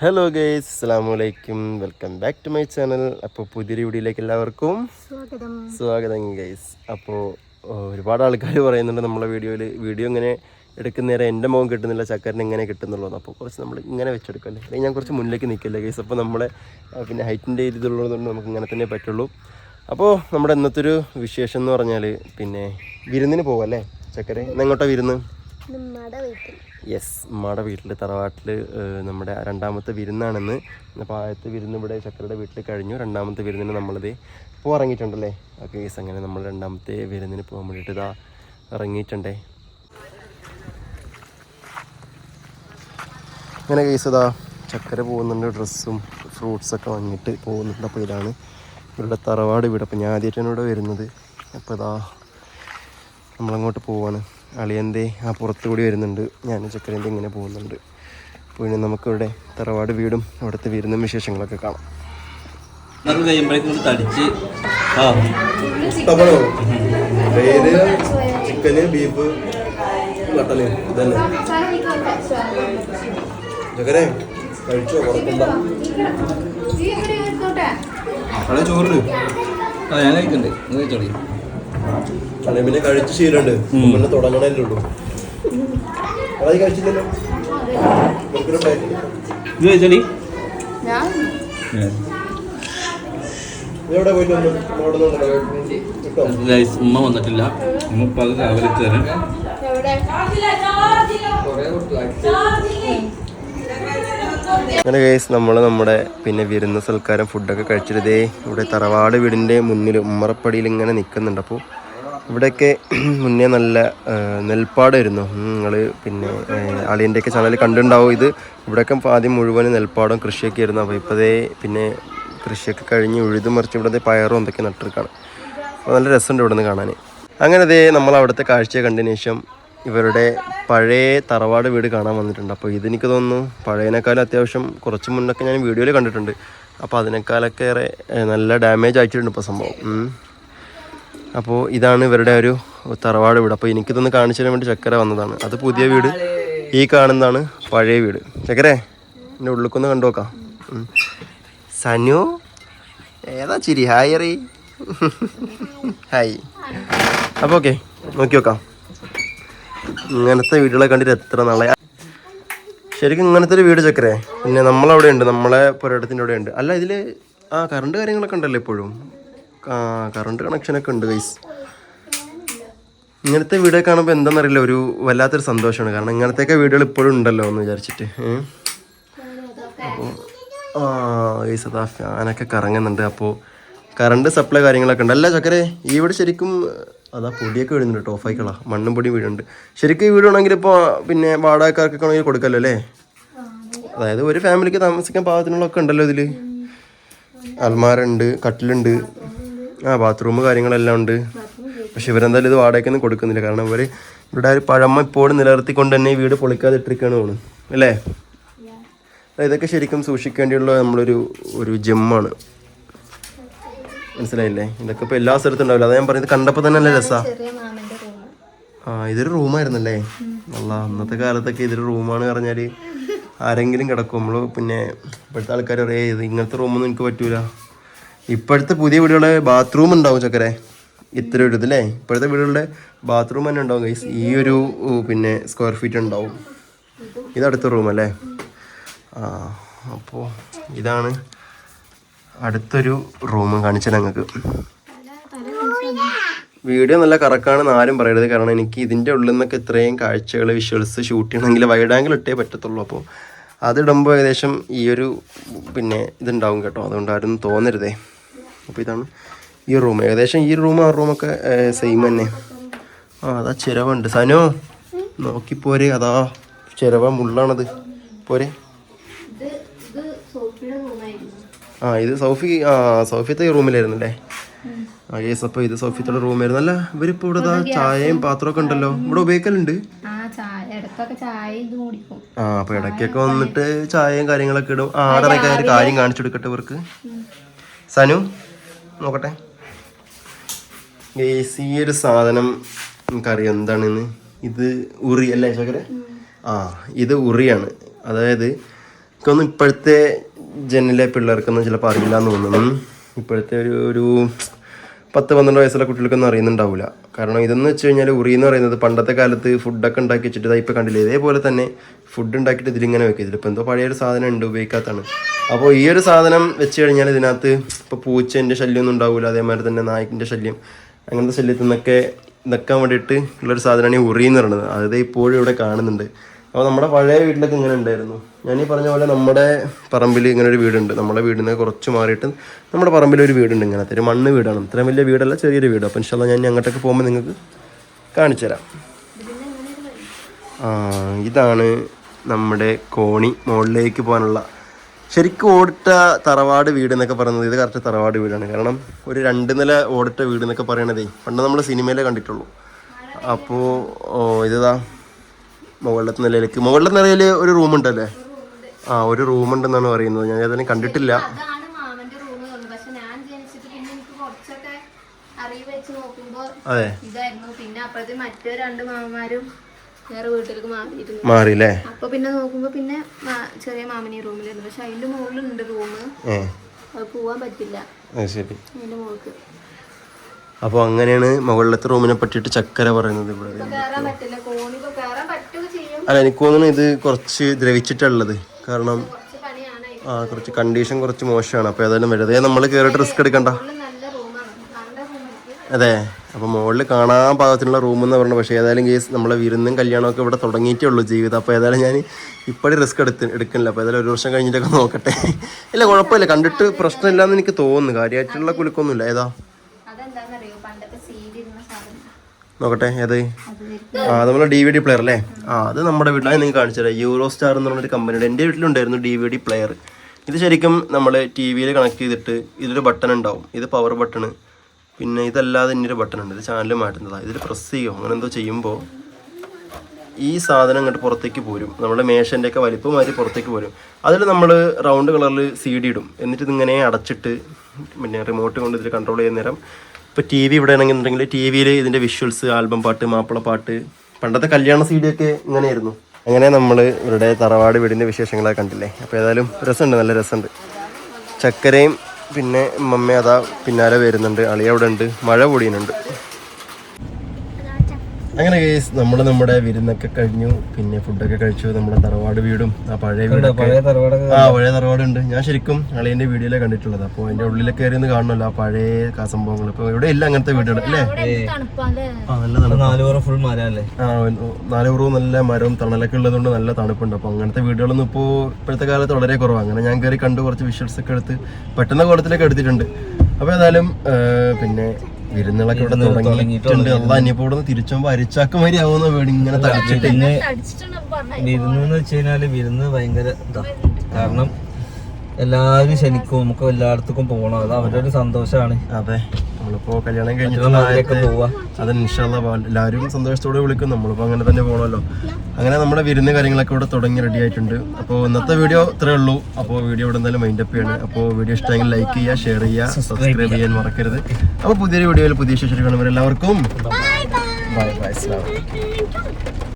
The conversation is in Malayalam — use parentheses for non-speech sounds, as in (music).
ഹലോ ഗൈസ് അസ്സാം വലൈക്കും welcome back to my channel അപ്പോൾ പുതിയ വീഡിയോയിലേക്ക് എല്ലാവർക്കും സ്വാഗതം. സ്വാഗതം ഗൈസ് അപ്പോൾ ഒരുപാട് ആൾക്കാർ പറയുന്നുണ്ട് നമ്മളെ വീഡിയോയിൽ വീഡിയോ ഇങ്ങനെ എടുക്കുന്നേരം എന്റെ മുഖം കിട്ടുന്നില്ല ചക്കരന് ഇങ്ങനെ കിട്ടുന്നുള്ളൂ അപ്പോൾ കുറച്ച് നമ്മൾ ഇങ്ങനെ വെച്ചെടുക്കല്ലേ അല്ലെങ്കിൽ ഞാൻ കുറച്ച് മുന്നിലേക്ക് നിൽക്കില്ല ഗൈസ് അപ്പോൾ നമ്മളെ പിന്നെ ഹൈറ്റിന്റെ ഇതിലുള്ളതുകൊണ്ട് നമുക്ക് ഇങ്ങനെ തന്നെ പറ്റുള്ളൂ. അപ്പോൾ നമ്മുടെ ഇന്നത്തെ ഒരു വിശേഷം എന്ന് പറഞ്ഞാൽ പിന്നെ വിരുന്നിന് പോവല്ലേ ചക്കര? ചക്കരെ എന്നെങ്ങോട്ടാണ് വിരുന്ന്? യെസ് ഉമ്മയുടെ വീട്ടിൽ തറവാട്ടിൽ നമ്മുടെ രണ്ടാമത്തെ വിരുന്നാണെന്ന്. അപ്പോൾ ആദ്യത്തെ വിരുന്ന് ഇവിടെ ചക്കരയുടെ വീട്ടിൽ കഴിഞ്ഞു. രണ്ടാമത്തെ വിരുന്നിന് നമ്മളിത് ഇപ്പോൾ ഇറങ്ങിയിട്ടുണ്ടല്ലേ? ഓക്കെ യെസ് അങ്ങനെ നമ്മൾ രണ്ടാമത്തെ വിരുന്നിന് പോകാൻ വേണ്ടിയിട്ട് ഇതാ ഇറങ്ങിയിട്ടുണ്ടേ. അങ്ങനെ കേസ് ഇതാ ചക്കര പോകുന്നുണ്ട് ഡ്രസ്സും ഫ്രൂട്ട്സൊക്കെ വാങ്ങിയിട്ട് പോകുന്നുണ്ട്. അപ്പോൾ ഇതാണ് ഇവരുടെ തറവാട് വീട്. അപ്പോൾ ഞാൻ ആദ്യമായിട്ടാണ് ഇവിടെ വരുന്നത്. അപ്പോൾ ഇതാ നമ്മളങ്ങോട്ട് പോവാണ്. അളിയന്റെ ആ പുറത്ത് കൂടി വരുന്നുണ്ട്. ഞാൻ ചക്കരന്റെ ഇങ്ങനെ പോകുന്നുണ്ട്. പിന്നെ നമുക്കിവിടെ തറവാട് വീടും അവിടുത്തെ വീരുന്ന വിശേഷങ്ങളൊക്കെ കാണാം. ചിക്കന് ബീഫ് മട്ടന് ഇതന്നെ ചക്കരെ കഴിച്ചോ? കുറക്കണ്ട അവിടെ ചോറിന്. ആ ഞാൻ കഴിക്കണ്ടേ. നിങ്ങൾ കഴിച്ചോളി. അല്ലെ പിന്നെ കഴിച്ച് ശീലമുണ്ട്. പിന്നെ തുടങ്ങണേ ഉള്ളൂ. അതായി കഴിച്ചില്ലല്ലോ. ഇത് എവിടെ പോയിട്ട് ഉമ്മ വന്നിട്ടില്ല. ഉമ്മ ഇപ്പം അത് രാവിലെ തരാം അങ്ങനെ കേസ് നമ്മൾ നമ്മുടെ പിന്നെ വിരുന്ന സൽക്കാരം ഫുഡൊക്കെ കഴിച്ചിരുതേ ഇവിടെ തറവാട് വീടിന്റെ മുന്നിൽ ഉമ്മറപ്പടിയിൽ ഇങ്ങനെ നിൽക്കുന്നുണ്ട് അപ്പോൾ ഇവിടെയൊക്കെ (clears throat) മുന്നേ നല്ല നെൽപ്പാടായിരുന്നു. നിങ്ങൾ പിന്നെ അളിയന്റെയൊക്കെ ചാനൽ കണ്ടിട്ടുണ്ടാവും. ഇത് ഇവിടെയൊക്കെ ആദ്യം മുഴുവൻ നെൽപ്പാടും കൃഷിയൊക്കെ ആയിരുന്നു. അപ്പോൾ ഇപ്പോഴേ പിന്നെ കൃഷിയൊക്കെ കഴിഞ്ഞ് ഉഴുതു മറിച്ച് ഇവിടുത്തെ പയറും എന്തൊക്കെ നട്ടിരിക്കുകയാണ് അപ്പോൾ നല്ല രസമുണ്ട് ഇവിടെ നിന്ന് കാണാൻ അങ്ങനെ അതേ നമ്മൾ അവിടുത്തെ കാഴ്ച കണ്ടതിന് ശേഷം ഇവരുടെ പഴയ തറവാട് വീട് കാണാൻ വന്നിട്ടുണ്ട്. അപ്പോൾ ഇതെനിക്ക് തോന്നുന്നു പഴയതിനേക്കാളും അത്യാവശ്യം കുറച്ച് മുന്നൊക്കെ ഞാൻ വീഡിയോയിൽ കണ്ടിട്ടുണ്ട്. അപ്പോൾ അതിനേക്കാളൊക്കെ ഏറെ നല്ല ഡാമേജ് ആയിട്ടുണ്ട് ഇപ്പോൾ സംഭവം. അപ്പോൾ ഇതാണ് ഇവരുടെ ഒരു തറവാട് വീട്. അപ്പോൾ എനിക്കിതൊന്ന് കാണിച്ചു തരാൻ വേണ്ടി ചക്കര വന്നതാണ്. അത് പുതിയ വീട്. ഈ കാണുന്നതാണ് പഴയ വീട്. ചക്കരെ എന്റെ ഉള്ളിലേക്കൊന്ന് കണ്ടു നോക്കാം. സനു ഏതാ ചിരി? ഹായ് അറി (laughs) ഹായ്. അപ്പോൾ ഓക്കെ നോക്കി നോക്കാം. ഇങ്ങനത്തെ വീടുകളെ കണ്ടിട്ട് എത്ര നാളെ ശരിക്കും ഇങ്ങനത്തെ ഒരു വീട് ചക്കരേ. പിന്നെ നമ്മളവിടെ ഉണ്ട് നമ്മളെ പുരയിടത്തിന്റെ അവിടെ ഉണ്ട്. അല്ല ഇതിൽ ആ കറണ്ട് കാര്യങ്ങളൊക്കെ ഉണ്ടല്ലോ ഇപ്പോഴും. ആ കറണ്ട് കണക്ഷനൊക്കെ ഉണ്ട് ഗൈസ് ഇങ്ങനത്തെ വീട് കാണുമ്പോൾ എന്താണെന്നറിയില്ല ഒരു വല്ലാത്തൊരു സന്തോഷമാണ്. കാരണം ഇങ്ങനത്തെയൊക്കെ വീടുകൾ ഇപ്പോഴും ഉണ്ടല്ലോ എന്ന് വിചാരിച്ചിട്ട്? അപ്പോൾ ആ ഗൈസ് അതാ ഫാനൊക്കെ കറങ്ങുന്നുണ്ട്. അപ്പോൾ കറണ്ട് സപ്ലൈ കാര്യങ്ങളൊക്കെ ഉണ്ട്. അല്ല ചക്കരെ ഇവിടെ വീട് ശരിക്കും അതാ പൊടിയൊക്കെ വീഴുന്നുണ്ട് കേട്ടോ ഓഫായിക്കളാ. മണ്ണും പൊടിയും വീഴുന്നുണ്ട്. ശരിക്കും ഈ വീടാണെങ്കിൽ ഇപ്പോൾ പിന്നെ വാടകക്കാർക്കൊക്കെ ആണെങ്കിൽ കൊടുക്കല്ലോ അല്ലേ? അതായത് ഒരു ഫാമിലിക്ക് താമസിക്കാൻ പാകത്തിനുള്ളൊക്കെ ഉണ്ടല്ലോ ഇതിൽ അൽമാരുണ്ട് കട്ടിലുണ്ട്. ആ ബാത്റൂം കാര്യങ്ങളെല്ലാം ഉണ്ട്. പക്ഷെ ഇവരെന്തായാലും ഇത് വാടകയ്ക്കൊന്നും കൊടുക്കുന്നില്ല. കാരണം ഇവർ ഇവിടെ ഒരു പഴമ ഇപ്പോഴും നിലനിർത്തിക്കൊണ്ട് തന്നെ ഈ വീട് പൊളിക്കാതെ ഇട്ടിരിക്കുകയാണ് തോന്നുന്നു. അല്ലേ? ഇതൊക്കെ ശരിക്കും സൂക്ഷിക്കേണ്ടിയുള്ള നമ്മളൊരു ഒരു ജമ്മാണ്. മനസ്സിലായില്ലേ? ഇതൊക്കെ ഇപ്പോൾ എല്ലാ സ്ഥലത്തും ഉണ്ടാവില്ല അതാ ഞാൻ പറയുന്നത് കണ്ടപ്പോൾ തന്നെ നല്ല രസാ. ആ ഇതൊരു റൂമായിരുന്നല്ലേ അല്ല അന്നത്തെ കാലത്തൊക്കെ ഇതൊരു റൂമാണ് പറഞ്ഞാൽ ആരെങ്കിലും കിടക്കും. നമ്മൾ പിന്നെ ഇപ്പോഴത്തെ ആൾക്കാർ പറയേ ഇത് ഇങ്ങനത്തെ റൂമൊന്നും എനിക്ക് പറ്റൂല. ഇപ്പോഴത്തെ പുതിയ വീടുകളെ ബാത്റൂം ഉണ്ടാവും ചക്കരെ. ഇത്ര ഒരു ഇതല്ലേ ഇപ്പോഴത്തെ വീടുകളുടെ ബാത്റൂം തന്നെ ഉണ്ടാവും ഗൈസ് ഈ ഒരു പിന്നെ സ്ക്വയർ ഫീറ്റ് ഉണ്ടാവും. ഇത് അടുത്ത റൂം അല്ലേ? ആ അപ്പോൾ ഇതാണ് അടുത്തൊരു റൂം കാണിച്ചാൽ ഞങ്ങൾക്ക് വീഡിയോ നല്ല കറക്കാണെന്ന് ആരും പറയരുത്. കാരണം എനിക്ക് ഇതിന്റെ ഉള്ളിൽ നിന്നൊക്കെ ഇത്രയും കാഴ്ചകൾ വിഷ്വൽസ് ഷൂട്ട് ചെയ്യണമെങ്കിൽ വൈഡ് ആംഗിൾ ഇട്ടേ പറ്റത്തുള്ളൂ. അപ്പോൾ അതിടുമ്പോൾ ഏകദേശം ഈ ഒരു പിന്നെ ഇതുണ്ടാവും കേട്ടോ. അതുകൊണ്ട് ആരും തോന്നരുതേ. അപ്പോൾ ഇതാണ് ഈ റൂം. ഏകദേശം ഈ റൂം ആ റൂമൊക്കെ സെയിം തന്നെ. ആ അതാ ചിരവുണ്ട് സനോ നോക്കിപ്പോരെ. അതാ ചിരവ മുള്ളാണത്. പോരെ ഇത് ഇത് സോഫിയുടെ റൂമായിരുന്നു ആ ഇത് സൗഫി ആ സോഫിയത്തെ റൂമിലായിരുന്നു അല്ലേ ആ യേസ് അപ്പോൾ ഇത് സൗഫിത്തോടെ റൂമായിരുന്നു. അല്ല ഇവരിപ്പോൾ ഇവിടെ ചായയും പാത്രമൊക്കെ ഉണ്ടല്ലോ. ഇവിടെ ഉപയോഗിക്കലുണ്ട്? ആ അപ്പൊ ഇടയ്ക്കൊക്കെ വന്നിട്ട് ചായയും കാര്യങ്ങളൊക്കെ ഇടും. ആ ആടറൊക്കെ ഒരു കാര്യം കാണിച്ചു കൊടുക്കട്ടെ ഇവർക്ക്. സനു നോക്കട്ടെ. ഏ ഈ ഒരു സാധനം നമുക്കറിയാം എന്താണെന്ന്? ഇത് ഉറി അല്ലേ ശേഖരെ? ആ ഇത് ഉറിയാണ്. അതായത് എനിക്കൊന്നും ഇപ്പോഴത്തെ ജനിലെ പിള്ളേർക്കൊന്നും ചിലപ്പോൾ അറിയില്ല എന്ന് തോന്നുന്നു ഇപ്പോഴത്തെ ഒരു ഒരു പത്ത് പന്ത്രണ്ട് വയസ്സുള്ള കുട്ടികൾക്കൊന്നും അറിയുന്നുണ്ടാവില്ല കാരണം ഇതെന്ന് വെച്ച് കഴിഞ്ഞാൽ ഉറി എന്ന് പറയുന്നത് പണ്ടത്തെ കാലത്ത് ഫുഡൊക്കെ ഉണ്ടാക്കി വെച്ചിട്ട് ഇതായി ഇപ്പോൾ കണ്ടില്ലേ? ഇതേപോലെ തന്നെ ഫുഡ് ഉണ്ടാക്കിയിട്ട് ഇതിലിങ്ങനെ വെക്കും ഇതിലിപ്പോൾ എന്തോ പഴയൊരു സാധനം ഉണ്ട് ഉപയോഗിക്കാത്തതാണ്. അപ്പോൾ ഈ ഒരു സാധനം വെച്ച് കഴിഞ്ഞാൽ ഇതിനകത്ത് ഇപ്പോൾ പൂച്ചേന്റെ ശല്യമൊന്നും ഉണ്ടാവില്ല അതേമാതിരി തന്നെ നായ്ക്കിന്റെ ശല്യം അങ്ങനത്തെ ശല്യത്തിൽ നിന്നൊക്കെ നിൽക്കാൻ വേണ്ടിയിട്ട് ഉള്ളൊരു സാധനമാണ് ഈ ഉറി എന്ന് പറയുന്നത്. അത് ഇപ്പോഴും ഇവിടെ കാണുന്നുണ്ട്. അപ്പോൾ നമ്മുടെ പഴയ വീട്ടിലൊക്കെ ഇങ്ങനെ ഉണ്ടായിരുന്നു. ഞാൻ ഈ പറഞ്ഞ പോലെ നമ്മുടെ പറമ്പിൽ ഇങ്ങനെ ഒരു വീടുണ്ട്. നമ്മുടെ വീടിൽ നിന്ന് കുറച്ച് മാറിയിട്ട് നമ്മുടെ പറമ്പിൽ ഒരു വീടുണ്ട് ഇങ്ങനത്തെ ഒരു മണ്ണ് വീടാണ്. ഇത്രയും വലിയ വീടല്ല ചെറിയൊരു വീട്. അപ്പോൾ ഇൻഷാല്ല ഞാൻ അങ്ങോട്ടേക്ക് പോകുമ്പോൾ നിങ്ങൾക്ക് കാണിച്ചു തരാം. ഇതാണ് നമ്മുടെ കോണി മുകളിലേക്ക് പോകാനുള്ള ശരിക്കും ഓടിട്ട തറവാട് വീട് എന്നൊക്കെ പറയുന്നത്. ഇത് കറക്റ്റ് തറവാട് വീടാണ്. കാരണം ഒരു രണ്ട് നില ഓടിട്ട വീട് എന്നൊക്കെ പറയണതേ പണ്ട് നമ്മൾ സിനിമയിലേ കണ്ടിട്ടുള്ളൂ. അപ്പോൾ ഇതാ മുകളിലത്തെ നിലയിലേക്ക്. മുകളിലത്തെ നിലയിൽ ഒരു റൂം ഉണ്ടല്ലേ ആ ഒരു റൂം ഉണ്ടെന്നാണ് പറയുന്നത്. ഞാൻ ഏതായാലും കണ്ടിട്ടില്ല. അതെ. പിന്നെ അപ്പോഴത്തെ മറ്റേ രണ്ട് മാമന്മാരും വേറെ വീട്ടിലേക്ക് മാറിയിരുന്നു. മാറിയില്ലേ? അപ്പൊ പിന്നെ നോക്കുമ്പോ പിന്നെ ചെറിയ മാമനി റൂമിലായിരുന്നു. പക്ഷെ അതിന്റെ മുകളിലുണ്ട് റൂം അത് പോവാൻ പറ്റില്ല. അതിന്റെ മുകൾക്ക് അപ്പോൾ അങ്ങനെയാണ് മുകളിലത്തെ റൂമിനെ പറ്റിയിട്ട് ചക്കര പറയുന്നത് ഇവിടെ. അല്ല എനിക്ക് തോന്നുന്നു ഇത് കുറച്ച് ദ്രവിച്ചിട്ടുള്ളത്. കാരണം ആ കുറച്ച് കണ്ടീഷൻ കുറച്ച് മോശമാണ്. അപ്പോൾ ഏതായാലും വെറുതെ നമ്മൾ കയറിയിട്ട് റിസ്ക് എടുക്കണ്ട. അതെ. അപ്പോൾ മുകളിൽ കാണാൻ പാകത്തിനുള്ള റൂം എന്ന് പറഞ്ഞു പക്ഷേ ഏതായാലും കേസ് നമ്മളെ വിരുന്നും കല്യാണമൊക്കെ ഇവിടെ തുടങ്ങിയിട്ടേ ഉള്ളൂ ജീവിതം. അപ്പോൾ ഏതായാലും ഞാൻ ഇപ്പോഴും റിസ്ക് എടുത്ത് എടുക്കുന്നില്ല. അപ്പോൾ ഏതായാലും ഒരു വർഷം കഴിഞ്ഞിട്ടൊക്കെ നോക്കട്ടെ. ഇല്ല കുഴപ്പമില്ല. കണ്ടിട്ട് പ്രശ്നമില്ലാന്ന് എനിക്ക് തോന്നുന്നു. കാര്യമായിട്ടുള്ള കുലുക്കൊന്നുമില്ല. ഏതാ അതെന്താന്നറിയോ പണ്ടത്തെ സീഡി ഇരുന്ന സാധനം നോക്കട്ടെ ഏത്? അത് ആ നമ്മളെ ഡി വി ഡി പ്ലെയർ അല്ലേ? ആ അത് നമ്മുടെ വീട്ടിലാണ് നിങ്ങൾ നിങ്ങൾക്ക് കാണിച്ചു തരാം. യൂറോ സ്റ്റാർ എന്ന് പറഞ്ഞൊരു കമ്പനിയുടെ എന്റെ വീട്ടിലുണ്ടായിരുന്നു ഡി വി ഡി പ്ലെയർ ഇത് ശരിക്കും നമ്മൾ ടി വിയിൽ കണക്ട് ചെയ്തിട്ട് ഇതിലൊരു ബട്ടൺ ഉണ്ടാവും. ഇത് പവർ ബട്ടണ് പിന്നെ ഇതല്ലാതെ ഇനിയൊരു ബട്ടൺ ഉണ്ട്. ഇത് ചാനൽ മാറ്റുന്നതാണ് ഇതിൽ പ്രസ് ചെയ്യുമോ അങ്ങനെ എന്തോ ചെയ്യുമ്പോൾ ഈ സാധനം ഇങ്ങോട്ട് പുറത്തേക്ക് പോരും. നമ്മുടെ മേശന്റെ ഒക്കെ വലിപ്പം മാതിരി പുറത്തേക്ക് പോരും. അതിൽ നമ്മൾ റൗണ്ട് കളറിൽ സി ഡി ഇടും. എന്നിട്ട് ഇതിങ്ങനെ അടച്ചിട്ട് പിന്നെ റിമോട്ട് കൊണ്ട് ഇതിൽ കൺട്രോൾ ചെയ്യുന്ന നേരം ഇപ്പോൾ ടി വി ഇവിടെ ആണെന്നുണ്ടെങ്കിൽ ടി വിയിൽ ഇതിന്റെ വിഷ്വൽസ് ആൽബം പാട്ട് മാപ്പിള പാട്ട് പണ്ടത്തെ കല്യാണ സി ഡി ഒക്കെ ഇങ്ങനെയായിരുന്നു. അങ്ങനെ നമ്മൾ ഇവരുടെ തറവാട് വീടിന്റെ വിശേഷങ്ങളൊക്കെ കണ്ടില്ലേ? അപ്പോൾ ഏതായാലും രസമുണ്ട് നല്ല രസമുണ്ട്. ചക്കരയും പിന്നെ മമ്മ അതാ പിന്നാലെ വരുന്നുണ്ട് അളിയ അവിടെ ഉണ്ട് മഴ പൊടിയുന്നുണ്ട്. അങ്ങനെ കേസ് നമ്മൾ നമ്മുടെ വിരുന്നൊക്കെ കഴിഞ്ഞു. പിന്നെ ഫുഡൊക്കെ കഴിച്ചു. നമ്മുടെ തറവാട് വീടും ആ പഴയ വീടും ആ പഴയ തറവാടുണ്ട്. ഞാൻ ശരിക്കും അളിയന്റെ വീഡിയോയിലെ കണ്ടിട്ടുള്ളത്. അപ്പോൾ അതിന്റെ ഉള്ളിലൊക്കെ കയറി ഒന്ന് കാണണല്ലോ ആ പഴയ സംഭവങ്ങൾ ഇപ്പൊ ഇവിടെ ഇല്ല അങ്ങനത്തെ വീടുകൾ അല്ലേ? ആ നല്ല ഫുൾ മരല്ലേ? ആ നാല് പുറവും നല്ല മരവും തണലൊക്കെ ഉള്ളതുകൊണ്ട് നല്ല തണുപ്പുണ്ട്. അപ്പോൾ അങ്ങനത്തെ വീടുകളൊന്നും ഇപ്പോ ഇപ്പോഴത്തെ കാലത്ത് വളരെ കുറവാണ് അങ്ങനെ ഞാൻ കയറി കണ്ടു കുറച്ച് വിഷ്വൽസ് ഒക്കെ എടുത്ത് പെട്ടെന്ന് കുളത്തിലൊക്കെ എടുത്തിട്ടുണ്ട്. അപ്പോൾ ഏതായാലും പിന്നെ വിരുന്നുകളൊക്കെ ഇവിടെ തുടങ്ങിയിട്ടുണ്ട്. അല്ല ഇനിയിപ്പോൾ ഇവിടെ നിന്ന് തിരിച്ചുമ്പോൾ അരിച്ചാക്ക് മാതിരി ആവുന്ന വീട് ഇങ്ങനെ തടിച്ചിട്ട്. പിന്നെ വിരുന്ന് എന്ന് വെച്ച് കഴിഞ്ഞാൽ വിരുന്ന് ഭയങ്കര ഇതാ. കാരണം എല്ലാവരും ക്ഷണിക്കും നമുക്ക് എല്ലായിടത്തേക്കും പോകണം അത് അവരുടെ ഒരു സന്തോഷമാണ് അതെ. നമ്മളിപ്പോ കല്യാണം കഴിഞ്ഞിട്ട് അത് ഇൻഷാല്ല എല്ലാവരും സന്തോഷത്തോടെ വിളിക്കും. നമ്മളിപ്പോ അങ്ങനെ തന്നെ പോകണമല്ലോ അങ്ങനെ നമ്മുടെ വിരുന്ന് കാര്യങ്ങളൊക്കെ ഇവിടെ തുടങ്ങി റെഡി ആയിട്ടുണ്ട്. അപ്പോൾ ഇന്നത്തെ വീഡിയോ ഇത്രേ ഉള്ളൂ. അപ്പോൾ വീഡിയോ ഇവിടെ എന്തായാലും മൈൻഡ് അപ്പ് ചെയ്യാണ്. അപ്പോൾ വീഡിയോ ഇഷ്ടമെങ്കിൽ ലൈക്ക് ചെയ്യുക ഷെയർ ചെയ്യുക സബ്സ്ക്രൈബ് ചെയ്യാൻ മറക്കരുത്. അപ്പോൾ പുതിയൊരു വീഡിയോയിൽ പുതിയ ശേഷം കാണുമ്പോൾ എല്ലാവർക്കും ബൈ ബൈ അസ്സലാമു അലൈക്കും